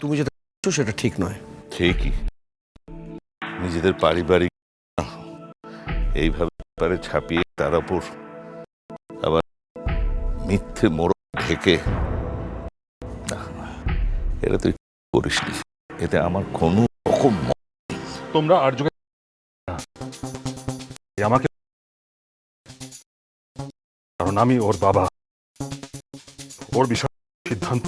তুমি যেটা করছ সেটা ঠিক নয়। ঠিকই। নিজেদের পারিবারিক এইভাবে পারে ছাপিয়ে তার ওপর আবার মিথ্যে মোড় ঢেকে। এটা তুই করিস এতে আমার কোনো রকম তোমরা আর্যকে আমাকে কারণ আমি ওর বাবা। ওর বিষয়ে সিদ্ধান্ত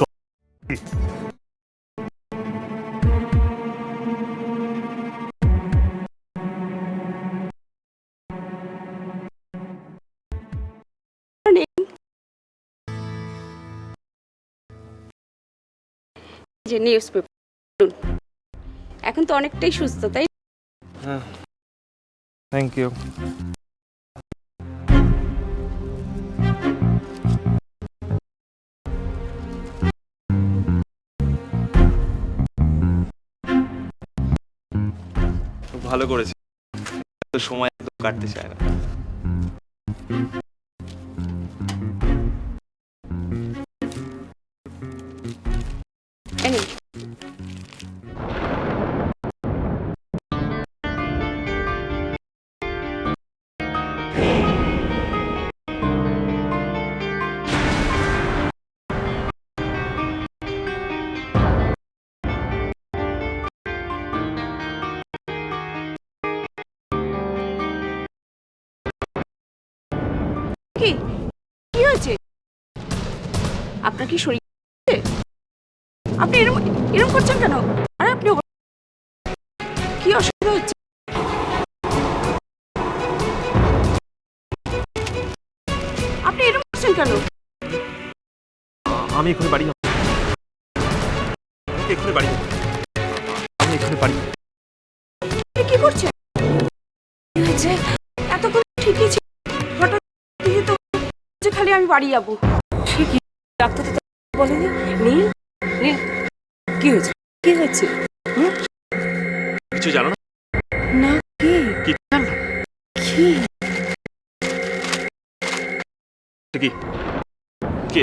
যে নিউজ পেপার এখন তো অনেকটাই সুস্থ, তাই থ্যাংক ইউ ভালো করেছে। সময় কাটতে চায় না। আপনার কি শরীর আপনি এরকম এরকম করছেন কেন আরে আপনি কি অসুবিধা হচ্ছে আপনি এরকম করছেন কেন আমি এখানে বাড়ি এখানে বাড়ি আমি এখানে বাড়ি যাব। কি করছেন কি হয়েছে এতক্ষণ ঠিকই ছিল হঠাৎ তো খালি আমি বাড়ি যাব ডাক্তার তো বলেনি। নীল? নীল কি হয়েছে? কি হয়েছে? কিছু জানো না? না কি? কি কি? কে?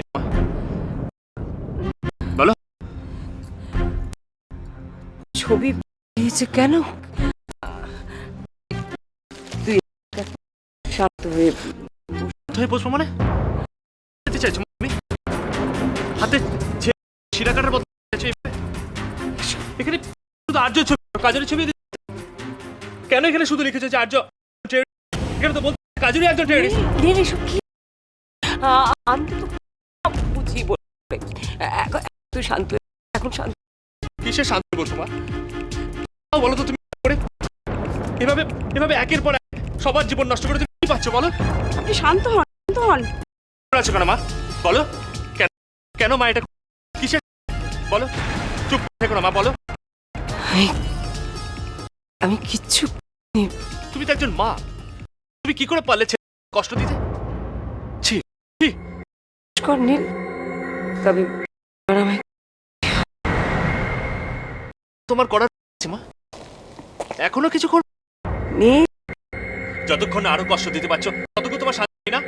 বলো। ছবি পেয়েছে কেন? তুই শান্ত হয়ে কোথায় বসবো মানে? আর্য ছবি কাজের ছবি কেন এখানে শুধু লিখেছে যে আর্য? এখানে তো বলতে কাজেরই একজন টেরিস্ট এসব কি? আমি তো বুঝি বলবে তুই শান্ত এখন শান্ত কিসের শান্তি বসো মা? বলো তো তুমি করে? এভাবে এভাবে একের পর এক সবার জীবন নষ্ট করে তুমি কি পাচ্ছ বলো? আপনি শান্ত হন শান্ত হন। আছো কেন মা? বলো। কেন কেন মা এটা কিসের? বলো। চুপ থেকো না মা বলো। আমি কিচ্ছু তুমি তো একজন মা। তুমি কি করে পারলে কষ্ট দিতে? ছি ছি। কর নীল তবে তোমার করার মা। এখনও কিছু কর যতক্ষণ আরও কষ্ট দিতে পারছ ততক্ষণ তোমার শান্তি না।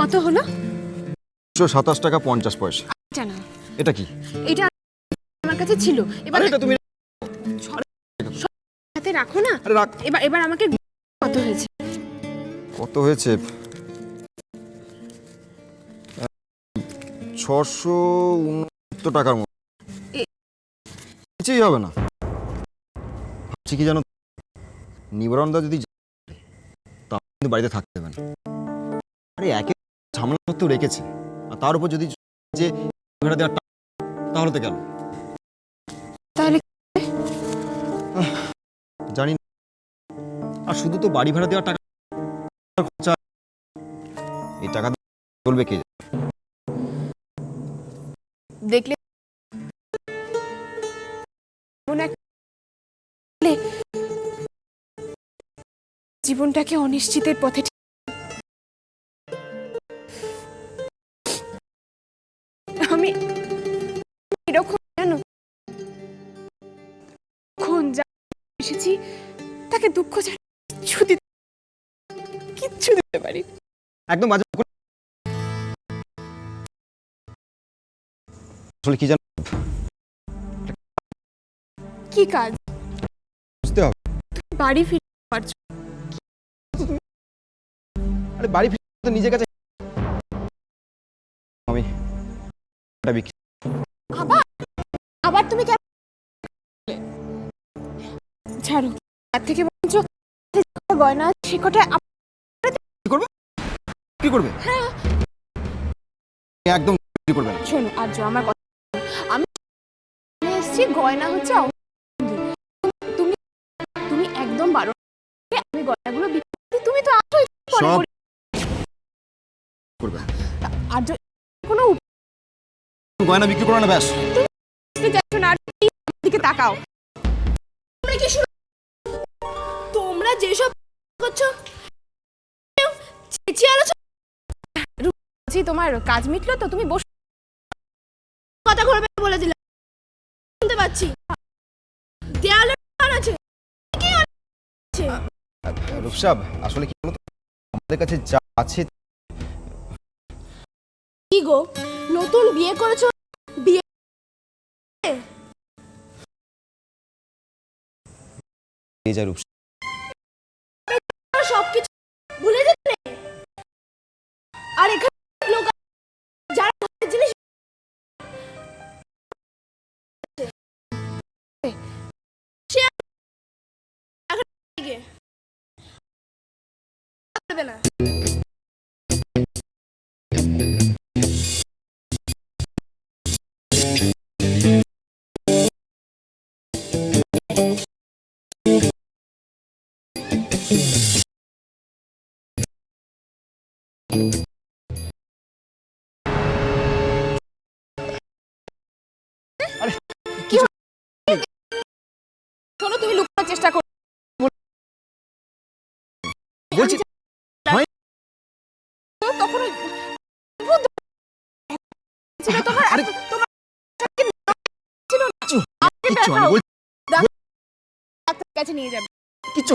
কত হলো? সাতাশ টাকা পঞ্চাশ পয়সা। জানা এটা কি? এটা আমার কাছে ছিল। এবার এটা তুমি হাতে রাখো না। আরে রাখ। এবার এবার আমাকে কত হয়েছে? কত হয়েছে? ছশো উনসত্তর টাকার মতো। কিছুই হবে না। ভাবছি কি জানো নিবারণদা যদি তা কিন্তু বাড়িতে থাকতে না। আরে একে ঝামেলা তো রেখেছে। আর তার উপর যদি যে ভাড়া দেওয়ার তাহলে তো গেল। তাহলে জানি না। আর শুধু তো বাড়ি ভাড়া দেওয়ার টাকা খরচা। এই টাকা চলবে কে দেখলে জীবনটাকে অনিশ্চিতের পথে তাকে দুঃখ ছাড়া কিচ্ছু দিতে কিচ্ছু দিতে পারি একদম বাজে আসলে কি জানো? কি কাজ? বুঝতে হবে। বাড়ি ফিরে পারছ আরে বাড়ি ফিরে তো নিজের কাছে আমি আবার? আবার তুমি কেন ছাড়ো। তার থেকে বরঞ্চ গয়না সে কটা কি করবে? একদম বিক্রি করবে না? শোনো আর্য আমার কথা শোনো। আমি এসেছি গয়না হচ্ছে। তুমি তুমি একদম বারো আমি গয়নাগুলো বিক্রি তুমি তো সব পরে। করবে। আর্য কোনো গয়না বিক্রি করো না ব্যাস। চাচ্ছ না আর আমার দিকে তাকাও। তোমরা কি তোমরা যেসব করছ চেঁচিয়ে আলোচনা জি তোমার কাজ মিটলো তো? তুমি বসো। কথা ঘুরবে বলে দিলাম শুনতে পাচ্ছি। দেয়ালে আছে। কি আছে রূপসাব আসলে কি বলতো? আমাদের কাছে যা আছে কি গো? নতুন বিয়ে করেছ? বিয়ে যা রূপসাব। আর এখানে লোক যারা জিনিস এখন গিয়ে ছিল তোমার? আরে তোমার ছিল না? কিছু কাছে নিয়ে যাবে। কিচ্ছু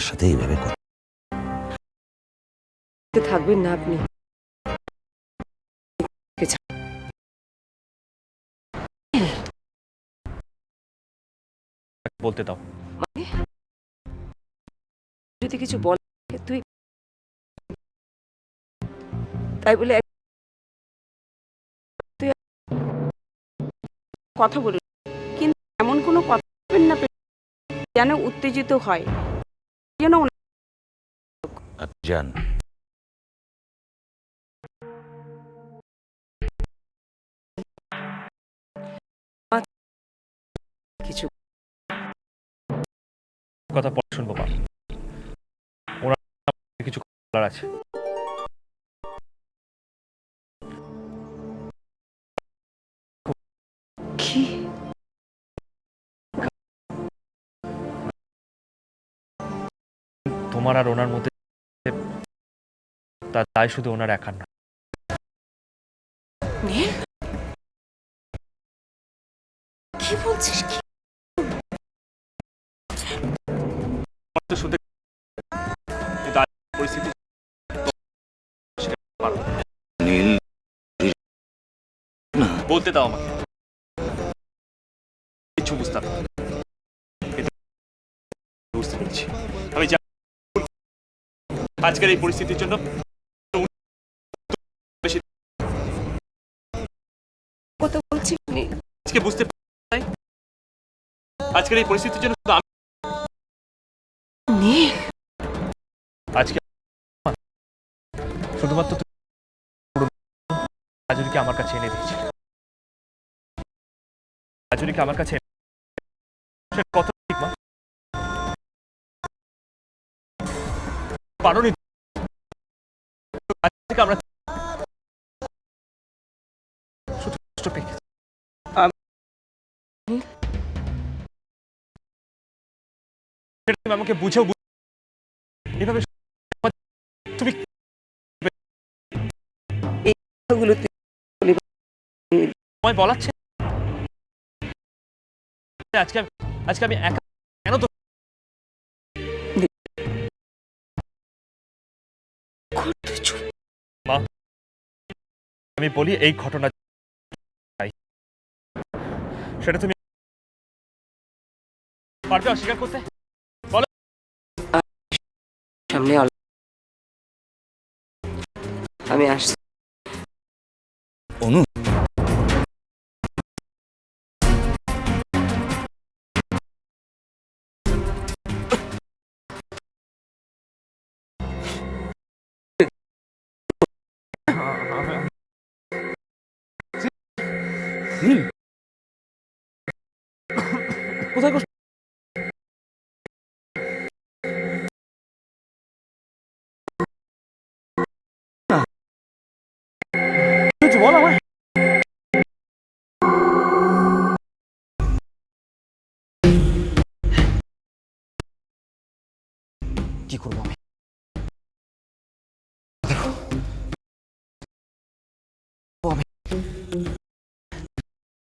মার সাথে এইভাবে কথা থাকবেন না আপনি। বলতে দাও। যদি কিছু বল তুই তাই বলে তুই কথা বলি কিন্তু এমন কোনো কথা বলবেন না যেন উত্তেজিত হয়। ওনার আপনি যান কিছু কথা পরে শুনব মা। ওরা কিছু বলার আছে। কি? তোমার আর ওনার মধ্যে তা তাই শুধু ওনার একার না। কি বলছিস? কি? শুনতে পরিস্থিতি বলতে দাও আমাকে। আজকের এই পরিস্থিতির জন্য বেশি বলছি আজকে বুঝতে পারি আজকের এই পরিস্থিতির জন্য আমি আজকে শুধুমাত্র রাজুরিকে আমার কাছে এনে দিয়েছে রাজুরিকে আমার কাছে কত পারোনি। আমরা আমাকে বুঝেও বুঝ- এভাবে তুমি তোমায় বলাচ্ছে। আজকে আজকে আমি একা চুপ আমি বলি এই ঘটনা সেটা তুমি পারবে অস্বীকার করতে? সামনে আমি আসছি। অনু নীল কোথায় কষ্ট হয়েছে বল আমায় কি করব আমি ও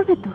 পারবে তো